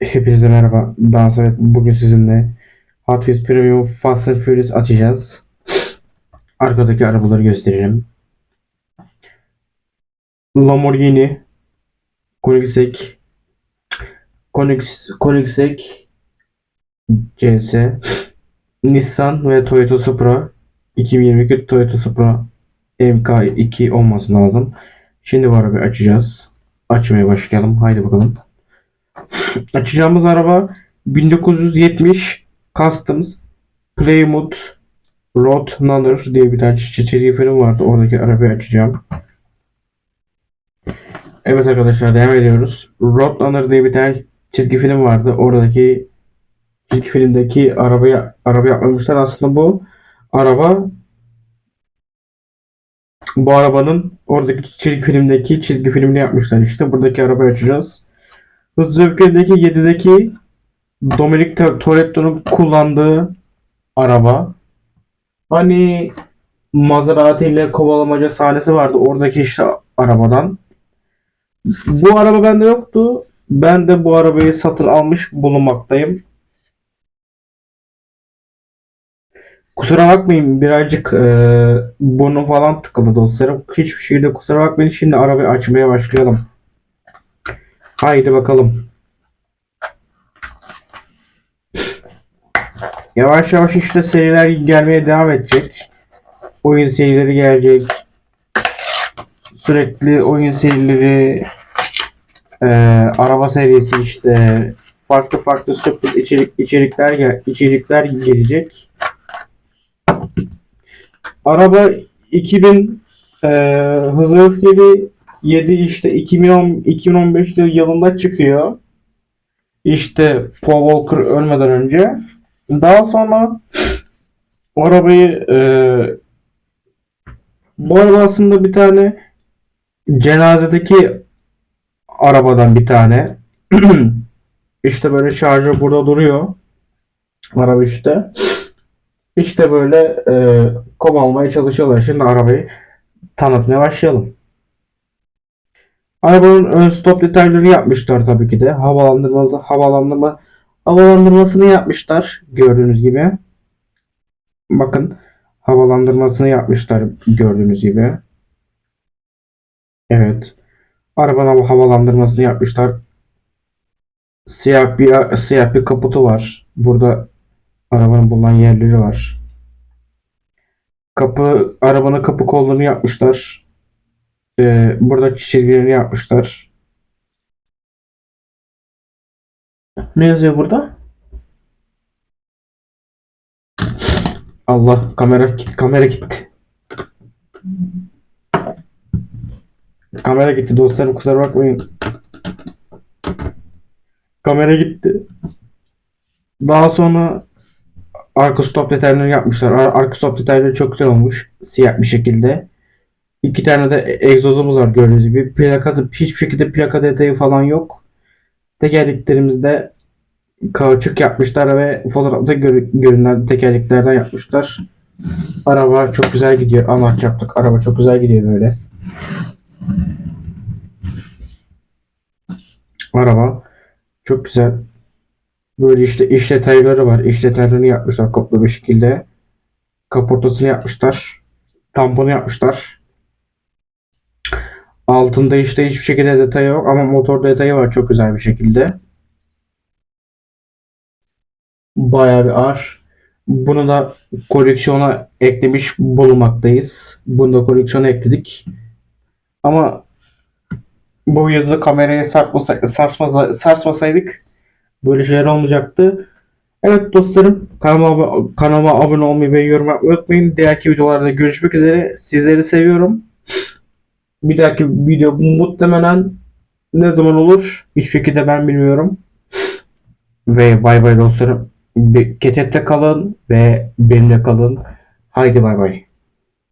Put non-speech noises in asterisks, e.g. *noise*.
Hepinize merhaba. Ben Samet. Bugün sizinle Hot Wheels Premium Fast and Furious açacağız. Arkadaki arabaları gösterelim. Lamborghini, Koenigsegg, Koenigs- Koenigsegg CS, Nissan ve Toyota Supra 2022 Toyota Supra MK2 olması lazım. Şimdi bu arabayı açacağız. Açmaya başlayalım. Haydi bakalım. Açacağımız araba 1970 Customs Plymouth Roadrunner diye bir tane çi- çizgi film vardı. Oradaki arabayı açacağım. Evet arkadaşlar devam ediyoruz. Roadrunner diye bir tane çizgi film vardı. Oradaki çizgi filmdeki arabayı araba yapmamışlar. Aslında bu araba bu arabanın oradaki çizgi filmdeki çizgi filmini yapmışlar işte. Buradaki arabayı açacağız. Hızlı ve Öfke'deki 7'deki Dominic Tor- Toretto'nun kullandığı araba. Hani Maserati ile kovalamaca sahnesi vardı. Oradaki işte arabadan. Bu araba bende yoktu. Ben de bu arabayı satın almış bulunmaktayım. Kusura bakmayın birazcık eee burnum falan tıkalı dostlarım. Hiçbir şekilde kusura bakmayın. Şimdi arabayı açmaya başlayalım. Haydi bakalım. Yavaş yavaş işte seriler gelmeye devam edecek. Oyun serileri gelecek. Sürekli oyun serileri, eee, araba serisi işte farklı farklı sürpriz içerik içerikler gel içerikler gelecek. Araba 2000 eee hızlı öfkeli 7 işte 2010 2015 yılında çıkıyor. İşte Paul Walker ölmeden önce. Daha sonra arabayı eee bu araba aslında bir tane cenazedeki arabadan bir tane. *clears throat* İşte böyle şarjı burada duruyor. Araba işte. İşte böyle eee kom almaya çalışıyorlar. Şimdi arabayı tanıtmaya başlayalım. Arabanın ön stop detaylarını yapmışlar tabii ki de. Havalandırma, havalandırma, havalandırmasını yapmışlar gördüğünüz gibi. Bakın havalandırmasını yapmışlar gördüğünüz gibi. Evet. Arabanın havalandırmasını yapmışlar. Siyah bir siyah bir kaputu var. Burada arabanın bulunan yerleri var. Kapı arabanın kapı kollarını yapmışlar. Ee, burada çizgilerini yapmışlar. Ne yazıyor burada? Allah kamera gitti kamera gitti. Kamera gitti dostlarım kusura bakmayın. Kamera gitti. Daha sonra arka stop detaylarını yapmışlar. Ar- Arka stop detayları çok güzel olmuş. Siyah bir şekilde. İki tane de e- egzozumuz var gördüğünüz gibi. Plaka, hiçbir şekilde plaka detayı falan yok. Tekerleklerimizde kauçuk yapmışlar ve fotoğrafta gör- görünen tekerleklerden yapmışlar. Araba çok güzel gidiyor. Allah çarptık. Araba çok güzel gidiyor böyle. Araba çok güzel. Böyle işte iş detayları var. İş detaylarını yapmışlar koplu bir şekilde. Kaportasını yapmışlar. Tamponu yapmışlar. Altında işte hiçbir şekilde detay yok ama motor detayı var çok güzel bir şekilde. Bayağı bir ağır. Bunu da koleksiyona eklemiş bulunmaktayız. Bunu da koleksiyona ekledik. Ama bu videoda kameraya sarsmasa, sarsmasaydık böyle şeyler olmayacaktı. Evet dostlarım kanalıma, kanalıma abone olmayı ve yorum yapmayı unutmayın. Diğerki videolarda görüşmek üzere. Sizleri seviyorum. Bir dahaki video muhtemelen ne zaman olur? Hiçbir şekilde ben bilmiyorum. Ve bay bay dostlarım. Ketette kalın ve benimle kalın. Haydi bay bay.